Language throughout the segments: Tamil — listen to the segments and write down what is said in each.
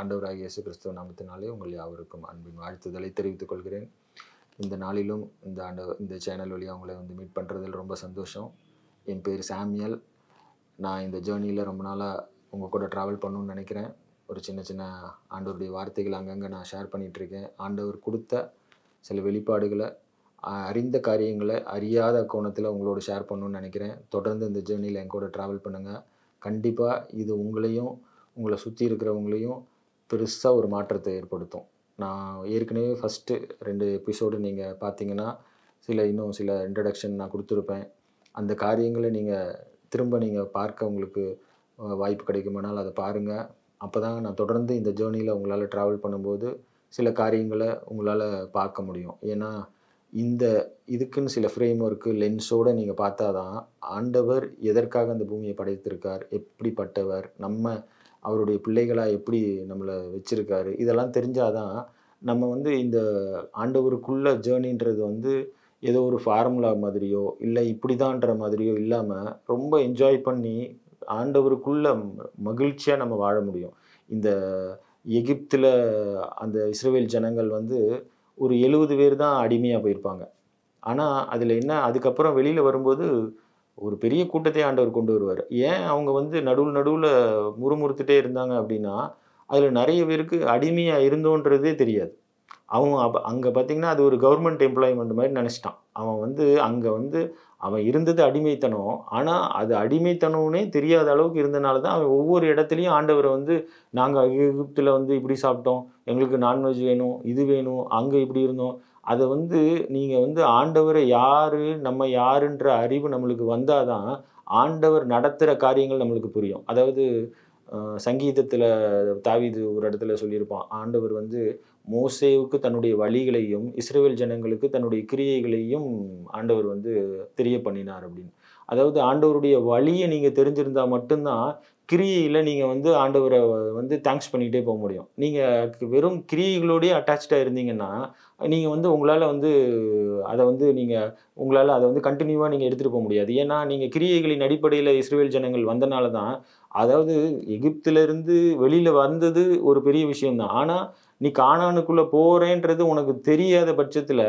ஆண்டவராகிய இயேசு கிறிஸ்துவ நாமத்தினாலே உங்கள் யாவருக்கும் அன்பின் வாழ்த்துதலை தெரிவித்துக் கொள்கிறேன். இந்த நாளிலும் இந்த ஆண்டு இந்த சேனல் வழியாக உங்களை வந்து மீட் பண்ணுறதில் ரொம்ப சந்தோஷம். என் பேர் சாமியல். நான் இந்த ஜேர்னியில் ரொம்ப நாளாக உங்கள் கூட ட்ராவல் பண்ணணும்னு நினைக்கிறேன். ஒரு சின்ன சின்ன ஆண்டவருடைய வார்த்தைகள் அங்கங்கே நான் ஷேர் பண்ணிகிட்ருக்கேன் ஆண்டவர் கொடுத்த சில வெளிப்பாடுகளை அறிந்த காரியங்களை அறியாத கோணத்தில் உங்களோட ஷேர் பண்ணணும்னு நினைக்கிறேன். தொடர்ந்து இந்த ஜேர்னியில் என் கூட ட்ராவல் பண்ணுங்கள் கண்டிப்பாக இது உங்களையும் உங்களை சுற்றி இருக்கிறவங்களையும் பெருசாக ஒரு மாற்றத்தை ஏற்படுத்தும். நான் ஏற்கனவே ஃபஸ்ட்டு ரெண்டு எபிசோடு நீங்கள் பார்த்தீங்கன்னா சில இன்னும் சில இன்ட்ரடக்ஷன் நான் கொடுத்துருப்பேன். அந்த காரியங்களை நீங்கள் திரும்ப நீங்கள் பார்க்க உங்களுக்கு வாய்ப்பு கிடைக்குமானால் அதை பாருங்கள் அப்போ தான் நான் தொடர்ந்து இந்த ஜேர்னியில் உங்களால் ட்ராவல் பண்ணும்போது சில காரியங்களை உங்களால் பார்க்க முடியும். ஏன்னா இந்த இதுக்குன்னு சில ஃப்ரேம் ஒர்க்கு லென்ஸோடு நீங்கள் பார்த்தா தான் ஆண்டவர் எதற்காக அந்த பூமியை படைத்திருக்கார் எப்படிப்பட்டவர் நம்ம அவருடைய பிள்ளைகளாக எப்படி நம்மளை வச்சுருக்காரு? இதெல்லாம் தெரிஞ்சாதான் நம்ம வந்து இந்த ஆண்டவருக்குள்ள ஜேர்னின்றது வந்து ஏதோ ஒரு ஃபார்முலா மாதிரியோ இல்லை இப்படிதான்ற மாதிரியோ இல்லாமல் ரொம்ப என்ஜாய் பண்ணி ஆண்டவருக்குள்ள மகிழ்ச்சியாக நம்ம வாழ முடியும். இந்த எகிப்தில் அந்த இஸ்ரேல் ஜனங்கள் வந்து ஒரு எழுபது பேர் தான் அடிமையாக போயிருப்பாங்க. ஆனால் அதில் என்ன அதுக்கப்புறம் வெளியில் வரும்போது ஒரு பெரிய கூட்டத்தை ஆண்டவர் கொண்டு வருவார். ஏன் அவங்க வந்து நடுவில் நடுவில் முறுமுறுத்துட்டே இருந்தாங்க அப்படின்னா அதில் நிறைய பேருக்கு அடிமையாக இருந்தோன்றதே தெரியாது. அவன் அப்போ அங்கே பார்த்தீங்கன்னா அது ஒரு கவர்மெண்ட் எம்ப்ளாய்மெண்ட் மாதிரி நினச்சிட்டான். அவன் வந்து அங்கே வந்து அவன் இருந்தது அடிமைத்தனம். ஆனால் அது அடிமைத்தனம்னே தெரியாத அளவுக்கு இருந்தனால தான் அவன் ஒவ்வொரு இடத்துலையும் ஆண்டவரை வந்து நாங்கள் எகிப்தில் வந்து இப்படி சாப்பிட்டோம். எங்களுக்கு நான்வெஜ் வேணும் இது வேணும் அங்கே இப்படி இருந்தோம். அதை வந்து நீங்கள் வந்து ஆண்டவரை யார் நம்ம யாருன்ற அறிவு நம்மளுக்கு வந்தால் தான் ஆண்டவர் நடத்துகிற காரியங்கள் நம்மளுக்கு புரியும். அதாவது சங்கீதத்தில் தாவிது ஒரு இடத்துல சொல்லியிருப்பான் ஆண்டவர் வந்து மோசேவுக்கு தன்னுடைய வழிகளையும் இஸ்ரேல் ஜனங்களுக்கு தன்னுடைய கிரியைகளையும் ஆண்டவர் வந்து தெரிய பண்ணினார் அப்படின்னு. அதாவது ஆண்டவருடைய வழியை நீங்கள் தெரிஞ்சிருந்தா மட்டும்தான் கிரியையில் நீங்கள் வந்து ஆண்டவரை வந்து தேங்க்ஸ் பண்ணிகிட்டே போக முடியும். நீங்கள் வெறும் கிரியைகளோடயே அட்டாச்சாக இருந்தீங்கன்னா நீங்கள் வந்து உங்களால் வந்து அதை வந்து நீங்கள் உங்களால் அதை வந்து கண்டினியூவாக நீங்கள் எடுத்துகிட்டு போக முடியாது. ஏன்னா நீங்கள் கிரியைகளின் அடிப்படையில் இஸ்ரேல் ஜனங்கள் வந்தனால தான் அதாவது எகிப்திலிருந்து வெளியில் வந்தது ஒரு பெரிய விஷயம்தான். ஆனால் நீ காணானுக்குள்ளே போகிறேன்றது உனக்கு தெரியாத பட்சத்தில்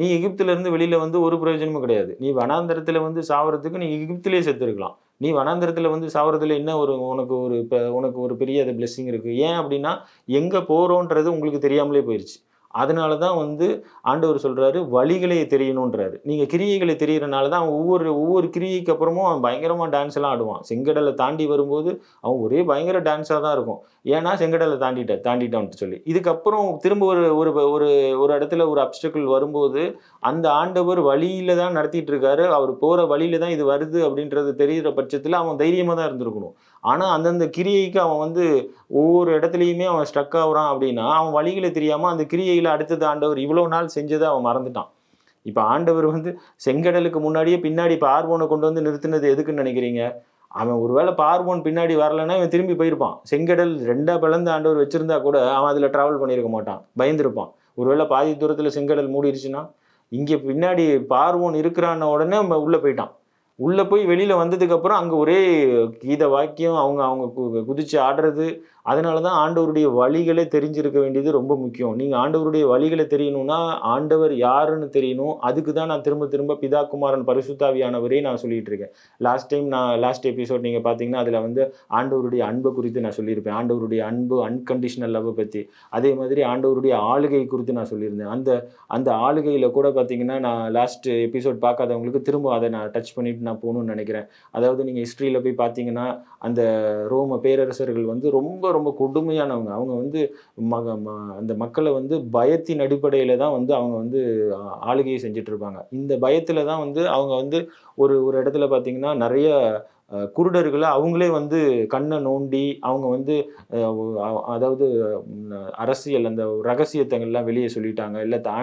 நீ எகிப்திலேருந்து வெளியில் வந்து ஒரு பிரயோஜனமும் கிடையாது. நீ வனாந்தரத்தில் வந்து சாவறதுக்கு நீ எகிப்திலே செத்துருக்கலாம். நீ வனாந்தரத்தில் வந்து சாவறதுல என்ன ஒரு உனக்கு ஒரு இப்போ உனக்கு ஒரு பெரிய அது பிளெஸ்ஸிங் இருக்குது ஏன் அப்படின்னா எங்கே போகிறோன்றது உங்களுக்கு தெரியாமலே போயிடுச்சு அதனால தான் வந்து ஆண்டவர் சொல்கிறாரு வழிகளை தெரியணுன்றாரு நீங்கள் கிரியைகளை தெரியறனால தான் அவன் ஒவ்வொரு ஒவ்வொரு கிரியைக்கு அப்புறமும் அவன் பயங்கரமாக டான்ஸ் எல்லாம் ஆடுவான். செங்கடலை தாண்டி வரும்போது அவன் ஒரே பயங்கர டான்ஸாக தான் இருக்கும். ஏன்னா செங்கடலை தாண்டிட்ட தாண்டிட்டான்ட்டு சொல்லி. இதுக்கப்புறம் திரும்ப ஒரு ஒரு ஒரு ஒரு இடத்துல ஒரு அப்டக்கிள் வரும்போது அந்த ஆண்டவர் வழியில் தான் நடத்திட்டு இருக்காரு. அவர் போகிற வழியில தான் இது வருது அப்படின்றது தெரிகிற பட்சத்தில் அவன் தைரியமாக தான் இருந்திருக்கணும். ஆனால் அந்தந்த கிரியைக்கு அவன் வந்து ஒவ்வொரு இடத்துலையுமே அவன் ஸ்ட்ரக் ஆகுறான் அப்படின்னா அவன் வழிகளை தெரியாமல் அந்த கிரியையில் அடுத்தது ஆண்டவர் இவ்வளோ நாள் செஞ்சதை அவன் மறந்துட்டான். இப்போ ஆண்டவர் வந்து செங்கடலுக்கு முன்னாடியே பின்னாடி இப்போ ஆர்வோனை கொண்டு வந்து நிறுத்தினது எதுக்குன்னு நினைக்கிறீங்க? அவன் ஒருவேளை பார்வோன் பின்னாடி வரலைன்னா இவன் திரும்பி போயிருப்பான். செங்கடல் ரெண்டா பிளந்து ஆண்டவர் வச்சிருந்தா கூட அவன் அதில் ட்ராவல் பண்ணியிருக்க மாட்டான். பயந்துருப்பான். ஒருவேளை பாதி தூரத்தில் செங்கடல் மூடிடுச்சுன்னா இங்கே பின்னாடி பார்வோன் இருக்கிறான உடனே உள்ளே போயிட்டான். உள்ளே போய் வெளியில் வந்ததுக்கப்புறம் அங்கே ஒரே கீத வாக்கியம் அவங்க அவங்க கு- குதிச்சு ஆடுறது. அதனால தான் ஆண்டவருடைய வழிகளை தெரிஞ்சிருக்க வேண்டியது ரொம்ப முக்கியம். நீங்கள் ஆண்டவருடைய வழிகளை தெரியணும்னா ஆண்டவர் யாருன்னு தெரியணும். அதுக்கு தான் நான் திரும்ப திரும்ப பிதா குமாரன் பரிசுத்தாவியானவரே நான் சொல்லிகிட்டு இருக்கேன். லாஸ்ட் டைம் நான் லாஸ்ட் எபிசோட் நீங்கள் பார்த்தீங்கன்னா அதில் வந்து ஆண்டவருடைய அன்பை குறித்து நான் சொல்லியிருப்பேன். ஆண்டவருடைய அன்பு அன்கண்டிஷனல் லவ்வை பற்றி அதே மாதிரி ஆண்டவருடைய ஆளுகை குறித்து நான் சொல்லியிருந்தேன். அந்த அந்த ஆளுகையில் கூட பார்த்தீங்கன்னா நான் லாஸ்ட் எபிசோட் பார்க்காதவங்களுக்கு திரும்ப அதை நான் டச் பண்ணிட்டு நான் போகணும்னு நினைக்கிறேன். அதாவது நீங்கள் ஹிஸ்ட்ரியில் போய் பார்த்தீங்கன்னா அந்த ரோம பேரரசர்கள் வந்து ரொம்ப ரொம்ப கொடுமையானவங்க. அவங்க வந்து மக ம- அந்த மக்களை வந்து பயத்தின் அடிப்படையில் தான் வந்து அவங்க வந்து ஆளுகையை செஞ்சிட்ருப்பாங்க இந்த பயத்தில் தான் வந்து அவங்க வந்து ஒரு ஒரு இடத்துல பார்த்தீங்கன்னா நிறைய குருடர்களை அவங்களே வந்து கண்ணை நோண்டி அவங்க வந்து அதாவது அரசியல் அந்த ரகசியத்தங்கள்லாம் வெளியே சொல்லிட்டாங்க. இல்லை தா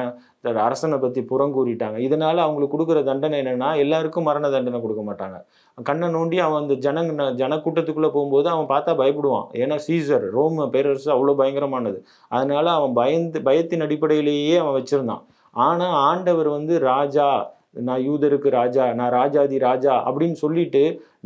அரசனை பற்றி புறங்கூறிட்டாங்க இதனால் அவங்களுக்கு கொடுக்குற தண்டனை என்னென்னா எல்லாருக்கும் மரண தண்டனை கொடுக்க மாட்டாங்க. கண்ணை நோண்டி அவன் அந்த ஜனங்க ஜனக்கூட்டத்துக்குள்ளே போகும்போது அவன் பார்த்தா பயப்படுவான். ஏன்னா சீசர் ரோம் பேரரசு அவ்வளோ பயங்கரமானது. அதனால் அவன் பயந்து பயத்தின் அடிப்படையிலேயே அவன் வச்சிருந்தான். ஆனால் ஆண்டவர் வந்து ராஜா நான் யூதருக்கு ராஜா நான் ராஜாதி ராஜா அப்படின்னு சொல்லிட்டு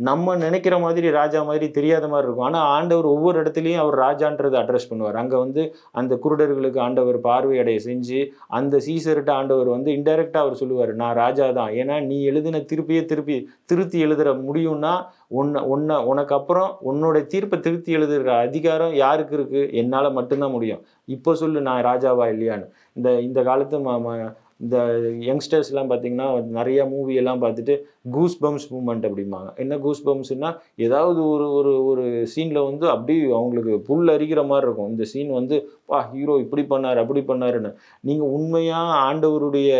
நம்ம நினைக்கிற மாதிரி ராஜா மாதிரி தெரியாத மாதிரி இருக்கும். ஆனால் ஆண்டவர் ஒவ்வொரு இடத்துலையும் அவர் ராஜான்றதை அட்ரஸ் பண்ணுவார். அங்கே வந்து அந்த குருடர்களுக்கு ஆண்டவர் பார்வையடைய செஞ்சு அந்த சீசர்கிட்ட ஆண்டவர் வந்து இன்டெரக்டாக அவர் சொல்லுவார் நான் ராஜா தான். ஏன்னா நீ எழுதின திருப்பியே திருப்பி திருத்தி எழுதுற முடியும்னா உன்னை உன்னை உனக்கு அப்புறம் உன்னோட தீர்ப்பை திருத்தி எழுதுகிற அதிகாரம் யாருக்கு இருக்குது என்னால் மட்டும்தான் முடியும். இப்போ சொல்லு நான் ராஜாவா இல்லையான்னு. இந்த இந்த காலத்து இந்த யங்ஸ்டர்ஸ்லாம் பார்த்தீங்கன்னா நிறைய மூவி எல்லாம் பார்த்துட்டு கூஸ் பம்ஸ் மூமெண்ட் அப்படிம்பாங்க. என்ன கூஸ் பம்ப்ஸ்னா ஏதாவது ஒரு ஒரு ஒரு சீனில் வந்து அப்படியே அவங்களுக்கு புல் அரிக்கிற மாதிரி இருக்கும். இந்த சீன் வந்து பா ஹீரோ இப்படி பண்ணார் அப்படி பண்ணாருன்னு. நீங்கள் உண்மையாக ஆண்டவருடைய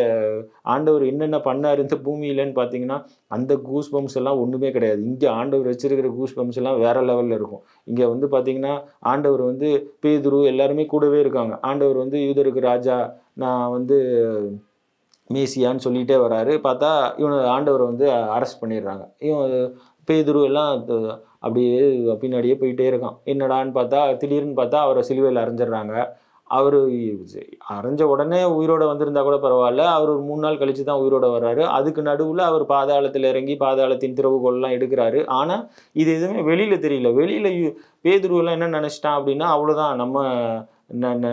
ஆண்டவர் என்னென்ன பண்ணார் இந்த பூமியிலன்னு பார்த்தீங்கன்னா அந்த கூஸ் பம்ப்ஸ் எல்லாம் ஒன்றுமே கிடையாது. இங்கே ஆண்டவர் வச்சிருக்கிற கூஸ் பம்ப்ஸ் எல்லாம் வேற லெவலில் இருக்கும். இங்கே வந்து பார்த்தீங்கன்னா ஆண்டவர் வந்து பேதுரு எல்லாருமே கூடவே இருக்காங்க. ஆண்டவர் வந்து யூதருக்கு ராஜா நான் வந்து மேசியான்னு சொல்லிகிட்டே வராரு. பார்த்தா இவனை ஆண்டவரை வந்து அரெஸ்ட் பண்ணிடுறாங்க. இவன் பேதுரு எல்லாம் அப்படியே பின்னாடியே போயிட்டே இருக்கான். என்னடான்னு பார்த்தா திடீர்னு பார்த்தா அவரை சிலுவையில் அரைஞ்சிடுறாங்க. அவர் அரைஞ்ச உடனே உயிரோட வந்திருந்தா கூட பரவாயில்ல. அவர் ஒரு மூணு நாள் கழித்து தான் உயிரோட வர்றாரு. அதுக்கு நடுவில் அவர் பாதாளத்தில் இறங்கி பாதாளத்தின் திறவுகோல்லாம் எடுக்கிறாரு. ஆனால் இது எதுவுமே வெளியில் தெரியல. வெளியில் பேதுருவெல்லாம் என்ன நினச்சிட்டான் அப்படின்னா அவ்வளோதான் நம்ம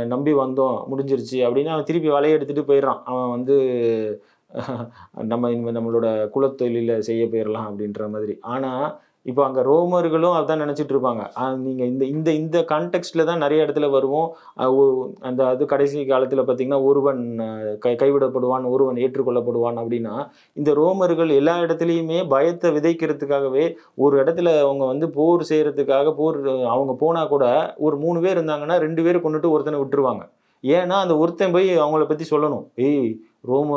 நம்பி வந்தோம் முடிஞ்சிருச்சு அப்படின்னு அவன் திருப்பி வலையை எடுத்துட்டு போயிடுறான். அவன் வந்து நம்ம நம்மளோட குலத்தொழில செய்ய போயிடலாம் அப்படின்ற மாதிரி. ஆனால் இப்போ அங்கே ரோமர்களும் அதான் நினச்சிட்டு இருப்பாங்க. நீங்கள் இந்த இந்த இந்த கான்டெக்ட்ல தான் நிறைய இடத்துல வருவோம். அந்த அது கடைசி காலத்தில் பார்த்தீங்கன்னா ஒருவன் கை கைவிடப்படுவான் ஒருவன் ஏற்றுக்கொள்ளப்படுவான் அப்படின்னா இந்த ரோமர்கள் எல்லா இடத்துலையுமே பயத்தை விதைக்கிறதுக்காகவே ஒரு இடத்துல அவங்க வந்து போர் செய்யறதுக்காக போர் அவங்க போனால் கூட ஒரு மூணு பேர் இருந்தாங்கன்னா ரெண்டு பேர் கொண்டுட்டு ஒருத்தனை விட்டுருவாங்க. ஏன்னா அந்த ஒருத்தன் போய் அவங்கள பற்றி சொல்லணும். ஏய் ரோம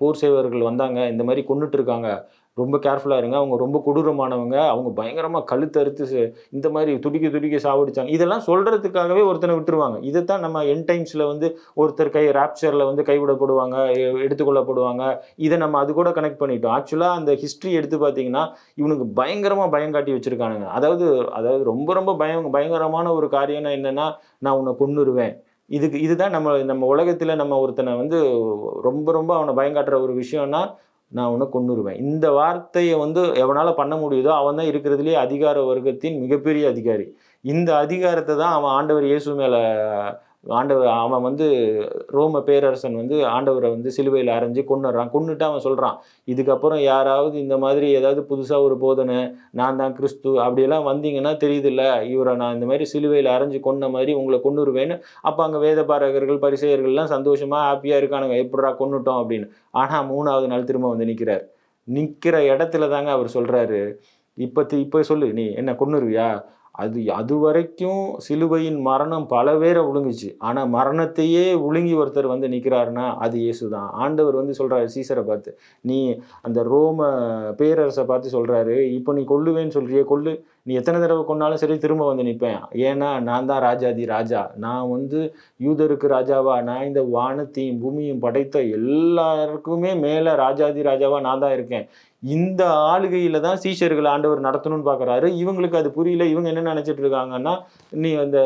போர் செய்வர்கள் வந்தாங்க இந்த மாதிரி கொண்டுட்டு இருக்காங்க. ரொம்ப கேர்ஃபுல்லாக இருங்க. அவங்க ரொம்ப கொடூரமானவங்க. அவங்க பயங்கரமாக கழுத்தறுத்து செ- இந்த மாதிரி துடிக்க துடிக்க சாவடிச்சாங்க. இதெல்லாம் சொல்கிறதுக்காகவே ஒருத்தனை விட்டுருவாங்க. இதைத்தான் நம்ம என் டைம்ஸில் வந்து ஒருத்தர் கை ராப்சரில் வந்து கைவிடப்படுவாங்க எடுத்துக்கொள்ளப்படுவாங்க. இதை நம்ம அது கூட கனெக்ட் பண்ணிட்டோம். ஆக்சுவலாக அந்த ஹிஸ்ட்ரி எடுத்து பார்த்தீங்கன்னா இவனுக்கு பயங்கரமாக பயம் காட்டி வச்சுருக்கானுங்க. அதாவது அதாவது ரொம்ப ரொம்ப பயம் பயங்கரமான ஒரு காரியம்னா என்னென்னா நான் உன்னை கொன்னுருவேன். இதுக்கு இதுதான் நம்ம நம்ம உலகத்தில் நம்ம ஒருத்தனை வந்து ரொம்ப ரொம்ப அவனை பயங்காட்டுற ஒரு விஷயம்னா நான் உன்னை கொண்டுருவேன் இந்த வார்த்தையை வந்து எவனால் பண்ண முடியுதோ அவன் தான் இருக்கிறதுலே அதிகார வர்க்கத்தின் மிகப்பெரிய அதிகாரி. இந்த அதிகாரத்தை தான் அவன் ஆண்டவர் இயேசு மேலே ஆண்டவர் அவன் வந்து ரோம பேரரசன் வந்து ஆண்டவரை வந்து சிலுவையில் அரைஞ்சு கொன்னுடுறான். கொன்னுட்டு அவன் சொல்கிறான் இதுக்கப்புறம் யாராவது இந்த மாதிரி ஏதாவது புதுசாக ஒரு போதனை நான் தான் கிறிஸ்து அப்படியெல்லாம் வந்தீங்கன்னா தெரியுதுல்ல இவரை நான் இந்த மாதிரி சிலுவையில் அரைஞ்சு கொன்ன மாதிரி உங்களை கொண்டுருவேன்னு அப்போ அங்கே வேதபாரகர்கள் பரிசெயர்கள்லாம் சந்தோஷமாக ஹாப்பியாக இருக்கானுங்க எப்படா கொன்னுட்டோம்? அப்படின்னு. ஆனால் மூணாவது நாள் திரும்ப வந்து நிற்கிறார் நிற்கிற இடத்துல தாங்க அவர் சொல்கிறாரு இப்போ இப்போ சொல்லு நீ என்ன கொன்னுருவியா? அது அது வரைக்கும் சிலுவையின் மரணம் பல பேரை விழுங்குச்சு ஆனால் மரணத்தையே விழுங்கி ஒருத்தர் வந்து நிற்கிறாருன்னா அது இயேசு தான் ஆண்டவர் வந்து சொல்கிறாரு சீசரை பார்த்து நீ அந்த ரோம பேரரசை பார்த்து சொல்கிறாரு இப்போ நீ கொல்லுவேன்னு சொல்கிறிய கொல்லு. நீ எத்தனை தடவை கொன்னாலும் சரி திரும்ப வந்து நிற்பேன். ஏன்னா நான் தான் ராஜாதி ராஜா. நான் வந்து யூதருக்கு ராஜாவா நான் இந்த வானத்தையும் பூமியும் படைத்த எல்லாருக்குமே மேலே ராஜாதி ராஜாவா நான் தான் இருக்கேன். இந்த ஆளுகையில தான் சீஷர்களை ஆண்டவர் நடத்தணும்னு பார்க்குறாரு. இவங்களுக்கு அது புரியல. இவங்க என்ன நினைச்சிட்டு இருக்காங்கன்னா நீ அந்த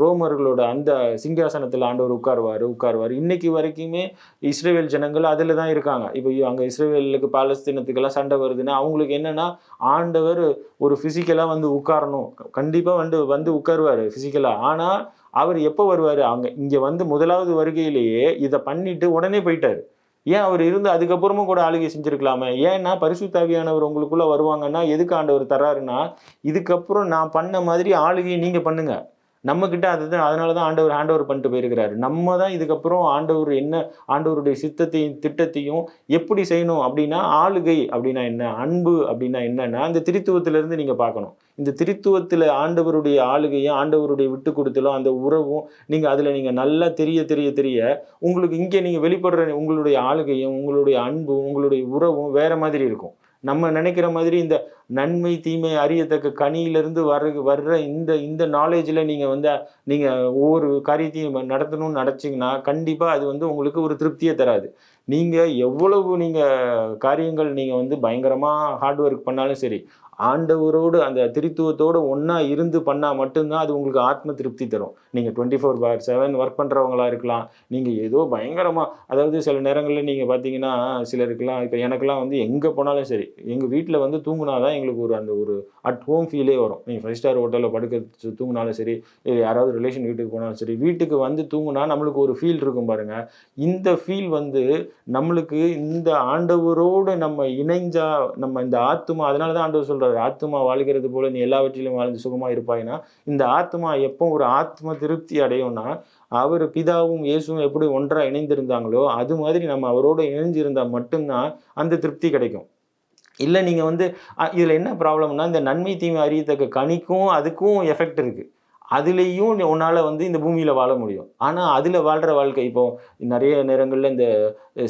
ரோமர்களோட அந்த சிங்காசனத்தில் ஆண்டவர் உட்காருவார் உட்காருவார். இன்னைக்கு வரைக்குமே இஸ்ரேவேல் ஜனங்கள் அதில் தான் இருக்காங்க. இப்போ அங்கே இஸ்ரேலுக்கு பாலஸ்தீனத்துக்கெல்லாம் சண்டை வருதுன்னா அவங்களுக்கு என்னன்னா ஆண்டவர் ஒரு ஃபிசிக்கலாக வந்து உட்காரணும். கண்டிப்பாக வந்து வந்து உட்காருவார் ஃபிசிக்கலாக ஆனால் அவர் எப்போ வருவார்? அங்கே இங்கே வந்து முதலாவது வருகையிலேயே இதை பண்ணிட்டு உடனே போயிட்டாரு. ஏன் அவர் இருந்து அதுக்கப்புறமும் கூட ஆளுகை செஞ்சிருக்கலாமே? ஏன்னா பரிசுத்தாவியானவர் உங்களுக்குள்ள வருவாங்கன்னா எதுக்கு ஆண்டவர் தர்றாருன்னா இதுக்கப்புறம் நான் பண்ண மாதிரி ஆளுகையை நீங்க பண்ணுங்க. நம்ம கிட்ட அதுதான் அதனால தான் ஆண்டவர் ஹேண்ட் ஓவர் பண்ணிட்டு போயிருக்கிறாரு. நம்ம தான் இதுக்கப்புறம் ஆண்டவர் என்ன ஆண்டவருடைய சித்தத்தையும் திட்டத்தையும் எப்படி செய்யணும் அப்படின்னா ஆளுகை அப்படின்னா என்ன அன்பு அப்படின்னா என்னன்னா அந்த திருத்துவத்திலிருந்து நீங்கள் பார்க்கணும். இந்த திருத்துவத்தில் ஆண்டவருடைய ஆளுகையும் ஆண்டவருடைய விட்டு கொடுத்தலும் அந்த உறவும் நீங்கள் அதில் நீங்கள் நல்லா தெரிய தெரிய தெரிய உங்களுக்கு இங்கே நீங்கள் வெளிப்படுற உங்களுடைய ஆளுகையும் உங்களுடைய அன்பும் உங்களுடைய உறவும் வேற மாதிரி இருக்கும். நம்ம நினைக்கிற மாதிரி இந்த நன்மை தீமை அறியத்தக்க கனியிலிருந்து வர வர்ற இந்த இந்த நாலேஜில் நீங்கள் வந்து நீங்கள் ஒவ்வொரு காரியத்தையும் நடத்தணும்னு நினச்சிங்கன்னா கண்டிப்பாக அது வந்து உங்களுக்கு ஒரு திருப்தியை தராது. நீங்கள் எவ்வளவு நீங்கள் காரியங்கள் நீங்கள் வந்து பயங்கரமாக ஹார்ட் ஒர்க் பண்ணாலும் சரி ஆண்டவரோடு அந்த திருத்துவத்தோடு ஒன்றா இருந்து பண்ணால் மட்டும்தான் அது உங்களுக்கு ஆத்ம திருப்தி தரும். நீங்கள் twenty four by seven work பண்ணுறவங்களா இருக்கலாம். நீங்கள் ஏதோ பயங்கரமாக அதாவது சில நேரங்களில் நீங்கள் பார்த்தீங்கன்னா சிலருக்குலாம் இப்போ எனக்கெல்லாம் வந்து எங்கே போனாலும் சரி எங்கள் வீட்டில் வந்து தூங்கினா தான் எங்களுக்கு ஒரு அந்த ஒரு அட் ஹோம் ஃபீலே வரும். நீங்கள் ஃபைவ் ஸ்டார் ஹோட்டலில் படுக்க தூங்கினாலும் சரி இல்லை யாராவது ரிலேஷன் வீட்டுக்கு போனாலும் சரி வீட்டுக்கு வந்து தூங்குனா நம்மளுக்கு ஒரு ஃபீல் இருக்கும் பாருங்கள் இந்த ஃபீல் வந்து நம்மளுக்கு இந்த ஆண்டவரோடு நம்ம இணைஞ்சா நம்ம இந்த ஆத்துமா அதனால தான் ஆண்டவர் சொல்றாரு ஆத்மா வாழ்கிறது போல நீ எல்லாவற்றிலும் வாழ்ந்து சுகமா இருப்பாயினா இந்த ஆத்மா எப்போ ஒரு ஆத்ம திருப்தி அடையும்னா அவர் பிதாவும் இயேசுவும் எப்படி ஒன்றா இணைந்திருந்தாங்களோ அது மாதிரி நம்ம அவரோட இணைஞ்சிருந்தா மட்டும்தான் அந்த திருப்தி கிடைக்கும். இல்லை நீங்கள் வந்து இதில் என்ன ப்ராப்ளம்னா இந்த நன்மை தீமை அறியத்தக்க கணிக்கும் அதுக்கும் எஃபெக்ட் இருக்குது அதுலேயும் உன்னால் வந்து இந்த பூமியில் வாழ முடியும். ஆனால் அதில் வாழ்கிற வாழ்க்கை இப்போ நிறைய நேரங்களில் இந்த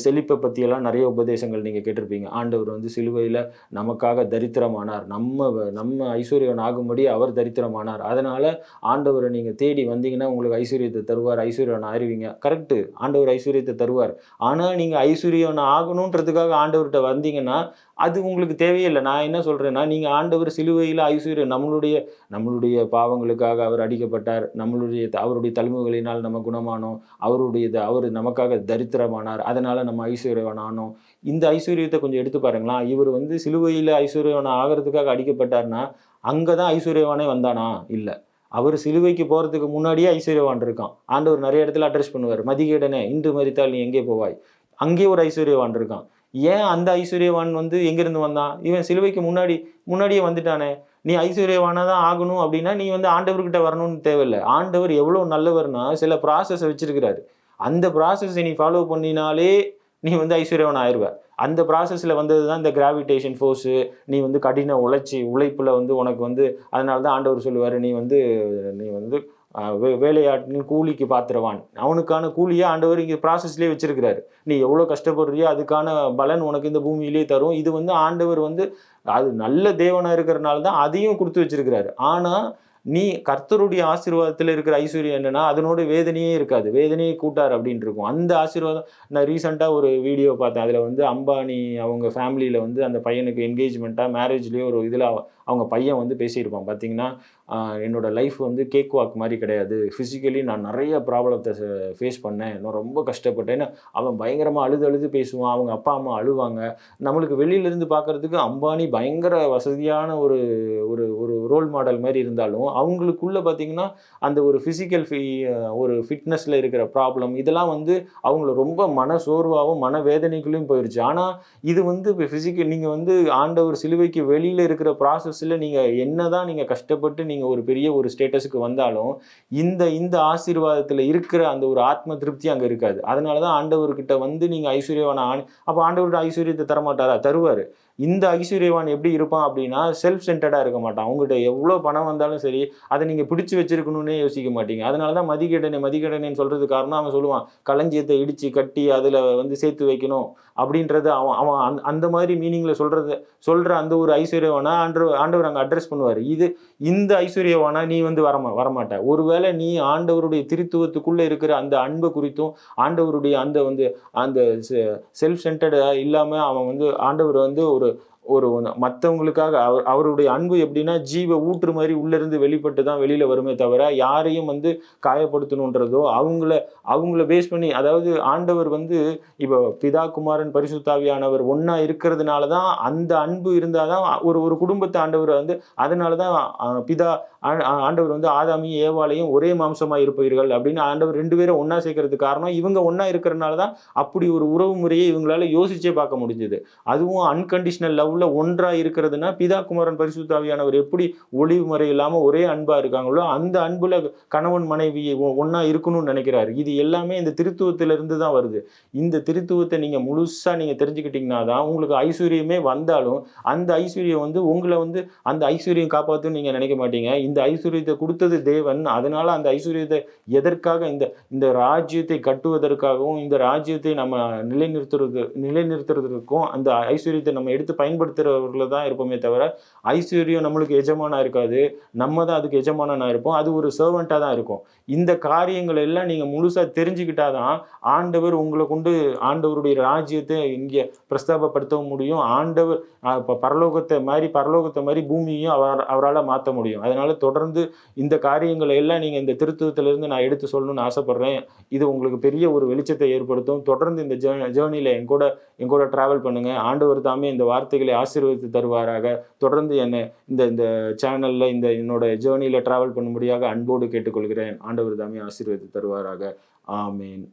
செழிப்பை பற்றியெல்லாம் நிறைய உபதேசங்கள் நீங்கள் கேட்டிருப்பீங்க. ஆண்டவர் வந்து சிலுவையில் நமக்காக தரித்திரமானார். நம்ம நம்ம ஐஸ்வர்யன் ஆகும்படி அவர் தரித்திரமானார். அதனால் ஆண்டவரை நீங்கள் தேடி வந்தீங்கன்னா உங்களுக்கு ஐஸ்வர்யத்தை தருவார் ஐஸ்வர்யவன் ஆயிருவீங்க. கரெக்டு ஆண்டவர் ஐஸ்வர்யத்தை தருவார். ஆனால் நீங்கள் ஐஸ்வர்யன் ஆகணுன்றதுக்காக ஆண்டவர்கிட்ட வந்தீங்கன்னா அது உங்களுக்கு தேவையில்லை. நான் என்ன சொல்கிறேன்னா நீங்கள் ஆண்டவர் சிலுவையில் ஐஸ்வர்யம் நம்மளுடைய நம்மளுடைய பாவங்களுக்காக அவர் அடிக்கப்பட்டார். நம்மளுடைய அவருடைய தலைமுகளினால் நம்ம குணமானோம். அவருடைய அவர் நமக்காக தரித்திரமானார். அதனால் நம்ம ஐஸ்வர்யவன் ஆனோம். இந்த ஐஸ்வர்யத்தை கொஞ்சம் எடுத்து பாருங்களேன். இவர் வந்து சிலுவையில் ஐஸ்வர்யவன் ஆகிறதுக்காக அடிக்கப்பட்டார்னா அங்கே தான் ஐஸ்வர்யவானே வந்தானா? இல்லை. அவர் சிலுவைக்கு போகிறதுக்கு முன்னாடியே ஐஸ்வர்யவான் இருக்கான். ஆண்டவர் நிறைய இடத்துல அட்ரஸ் பண்ணுவார். மதிகேடனே இன்று மறித்தால் நீ எங்கே போவாய்? அங்கே ஒரு ஐஸ்வர்யவான் இருக்கான். ஏன் அந்த ஐஸ்வர்யவான் வந்து எங்கேருந்து வந்தான்? இவன் சிலுவைக்கு முன்னாடி முன்னாடியே வந்துட்டானே. நீ ஐஸ்வர்யவானாக தான் ஆகணும் அப்படின்னா நீ வந்து ஆண்டவர்கிட்ட வரணும்னு தேவையில்லை. ஆண்டவர் எவ்வளோ நல்லவர்னா சில ப்ராசஸை வச்சிருக்கிறாரு. அந்த ப்ராசஸை நீ ஃபாலோ பண்ணினாலே நீ வந்து ஐஸ்வர்யவன் ஆயிடுவ அந்த ப்ராசஸில் வந்தது தான் இந்த கிராவிடேஷன் ஃபோர்ஸு நீ வந்து கடின உழைச்சி உழைப்பில் வந்து உனக்கு வந்து அதனால தான் ஆண்டவர் சொல்லுவார் நீ வந்து நீ வந்து வே வேலையாட்டின் கூலிக்கு பாத்திரவான். அவனுக்கான கூலியை ஆண்டவர் இங்கே ப்ராசஸ்லேயே வச்சிருக்கிறாரு. நீ எவ்வளோ கஷ்டப்படுறியோ அதுக்கான பலன் உனக்கு இந்த பூமியிலே தரும். இது வந்து ஆண்டவர் வந்து அது நல்ல தேவனாக இருக்கிறனால தான் அதையும் கொடுத்து வச்சிருக்கிறாரு. ஆனால் நீ கர்த்தருடைய ஆசீர்வாதத்தில் இருக்கிற ஐஸ்வர்யம் என்னன்னா அதனோட வேதனையே இருக்காது. வேதனையே கூட்டார் அப்படின்னு இருக்கும். அந்த ஆசீர்வாதம் நான் ரீசெண்டாக ஒரு வீடியோ பார்த்தேன். அதில் வந்து அம்பானி அவங்க ஃபேமிலியில் வந்து அந்த பையனுக்கு என்கேஜ்மெண்ட்டாக மேரேஜ்லேயே ஒரு இதில் அவங்க பையன் வந்து பேசியிருப்பான். பார்த்தீங்கன்னா என்னோட லைஃப் வந்து கேக் வாக் மாதிரி கிடையாது. ஃபிசிக்கலி நான் நிறைய ப்ராப்ளத்தை ஃபேஸ் பண்ணேன். நான் ரொம்ப கஷ்டப்பட்டேன். அவன் பயங்கரமாக அழுது அழுது பேசுவான். அவங்க அப்பா அம்மா அழுவாங்க. நம்மளுக்கு வெளியிலேருந்து பார்க்குறதுக்கு அம்பானி பயங்கர வசதியான ஒரு ஒரு ஒரு ரோல் மாடல் மாதிரி இருந்தாலும் அவங்களுக்குள்ளே பார்த்தீங்கன்னா அந்த ஒரு ஃபிசிக்கல் ஃபி ஒரு ஃபிட்னஸில் இருக்கிற ப்ராப்ளம் இதெல்லாம் வந்து அவங்கள ரொம்ப மன சோர்வாகவும் மன வேதனைக்குள்ளேயும் போயிடுச்சு ஆனால் இது வந்து இப்போ ஃபிசிக்கல் நீங்கள் வந்து ஆண்டவர் சிலுவைக்கு வெளியில் இருக்கிற ப்ராசஸில் நீங்கள் என்ன தான் நீங்கள் கஷ்டப்பட்டு நீங்கள் ஒரு பெரிய ஒரு ஸ்டேட்டஸுக்கு வந்தாலும் இந்த இந்த ஆசீர்வாதத்தில் இருக்கிற அந்த ஒரு ஆத்ம திருப்தி அங்கே இருக்காது. அதனால தான் ஆண்டவர்கிட்ட வந்து நீங்கள் ஐஸ்வர்யமான ஆண் அப்போ ஆண்டவர்கிட்ட ஐஸ்வர்யத்தை தரமாட்டாரா? தருவார். இந்த ஐஸ்வர்யவான் எப்படி இருப்பான் அப்படின்னா செல்ஃப் சென்டர்டாக இருக்க மாட்டான். அவங்ககிட்ட எவ்வளோ பணம் வந்தாலும் சரி அதை நீங்கள் பிடிச்சி வச்சிருக்கணும்னே யோசிக்க மாட்டீங்க. அதனால தான் மதிக்கடனை மதிக்கடனைன்னு சொல்கிறது காரணம் அவன் சொல்லுவான் களஞ்சியத்தை இடித்து கட்டி அதில் வந்து சேர்த்து வைக்கணும். அப்படின்றது அவன் அவன் அந் அந்த மாதிரி மீனிங்கில் சொல்கிறது சொல்கிற அந்த ஒரு ஐஸ்வர்யவானா ஆண்டவர் ஆண்டவர் அங்கே அட்ரஸ் பண்ணுவார். இது இந்த ஐஸ்வர்யவானா நீ வந்து வரமா வரமாட்ட. ஒருவேளை நீ ஆண்டவருடைய திருத்துவத்துக்குள்ளே இருக்கிற அந்த அன்பு குறித்தும் ஆண்டவருடைய அந்த வந்து அந்த செல்ஃப் சென்டர்டாக இல்லாமல் அவன் வந்து ஆண்டவர் வந்து ஒரு ஒரு மற்றவங்களுக்காக அவர் அவருடைய அன்பு எப்படின்னா ஜீவ ஊற்று மாதிரி உள்ளேருந்து வெளிப்பட்டு தான் வெளியில் வருமே தவிர யாரையும் வந்து காயப்படுத்தணுன்றதோ அவங்கள அவங்கள பேஸ் பண்ணி அதாவது ஆண்டவர் வந்து இப்போ பிதா குமாரன் பரிசுத்தாவியானவர் ஒன்றா இருக்கிறதுனால தான் அந்த அன்பு இருந்தால் தான் ஒரு ஒரு குடும்பத்தை ஆண்டவர் வந்து அதனால தான் பிதா ஆண்டவர் வந்து ஆதாமியும் ஏவாலையும் ஒரே மாம்சமாக இருப்பீர்கள் அப்படின்னு ஆண்டவர் ரெண்டு பேரும் ஒன்றா சேர்க்கறதுக்கு காரணம் இவங்க ஒன்றா இருக்கிறதுனால தான் அப்படி ஒரு உறவு முறையை இவங்களால யோசிச்சே பார்க்க முடிஞ்சது. அதுவும் அன்கண்டிஷனல் லவ்ல ஒன்றாக இருக்கிறதுனா பிதா குமாரன் பரிசுத்தாவியானவர் எப்படி ஒளிவு முறை இல்லாமல் ஒரே அன்பாக இருக்காங்களோ அந்த அன்புல கணவன் மனைவி ஒன்றா இருக்கணும்னு நினைக்கிறாரு. இது எல்லாமே இந்த திருத்துவத்திலிருந்து தான் வருது. இந்த திருத்துவத்தை நீங்கள் முழுசாக நீங்கள் தெரிஞ்சுக்கிட்டீங்கன்னா தான் உங்களுக்கு ஐஸ்வர்யமே வந்தாலும் அந்த ஐஸ்வர்யம் வந்து உங்களை வந்து அந்த ஐஸ்வர்யம் காப்பாற்றுன்னு நீங்கள் நினைக்க மாட்டீங்க. இந்த ஐஸ்வர்யத்தை கொடுத்தது தேவன். அதனால அந்த ஐஸ்வர்யத்தை எதற்காக இந்த இந்த ராஜ்யத்தை கட்டுவதற்காகவும் இந்த ராஜ்யத்தை நம்ம நிலைநிறுத்துறது நிலைநிறுத்துறதுக்கும் அந்த ஐஸ்வர்யத்தை நம்ம எடுத்து பயன்படுத்துறவர்கள தான் இருப்போமே தவிர ஐஸ்வர்யம் நம்மளுக்கு எஜமானா இருக்காது. நம்ம தான் அதுக்கு எஜமானனா இருப்போம். அது ஒரு சர்வெண்ட்டாக தான் இருக்கும். இந்த காரியங்கள் எல்லாம் நீங்கள் முழுசாக தெரிஞ்சுக்கிட்டா தான் ஆண்டவர் உங்களை கொண்டு ஆண்டவருடைய ராஜ்யத்தை இங்கே பிரஸ்தாபப்படுத்தவும் முடியும். ஆண்டவர் இப்போ பரலோகத்தை மாதிரி பரலோகத்தை மாதிரி பூமியையும் அவர் அவரால் மாற்ற முடியும். அதனால தொடர்ந்து இந்த காரியங்களை எல்லாம் நீங்கள் இந்த திருத்துவத்திலிருந்து நான் எடுத்து சொல்லணும்னு ஆசைப்பட்றேன். இது உங்களுக்கு பெரிய ஒரு வெளிச்சத்தை ஏற்படுத்தும். தொடர்ந்து இந்த ஜேர்னியில் என் கூட என் கூட ட்ராவல் பண்ணுங்கள் ஆண்டவர் தாமே இந்த வார்த்தைகளை ஆசீர்வதித்து தருவாராக. தொடர்ந்து என்னை இந்த இந்த சேனலில் இந்த என்னோட ஜேர்னியில் ட்ராவல் பண்ணும்படியாக அன்போடு கேட்டுக்கொள்கிறேன். ஆண்டவர் தாமே ஆசீர்வதி தருவாராக. ஆமேன்.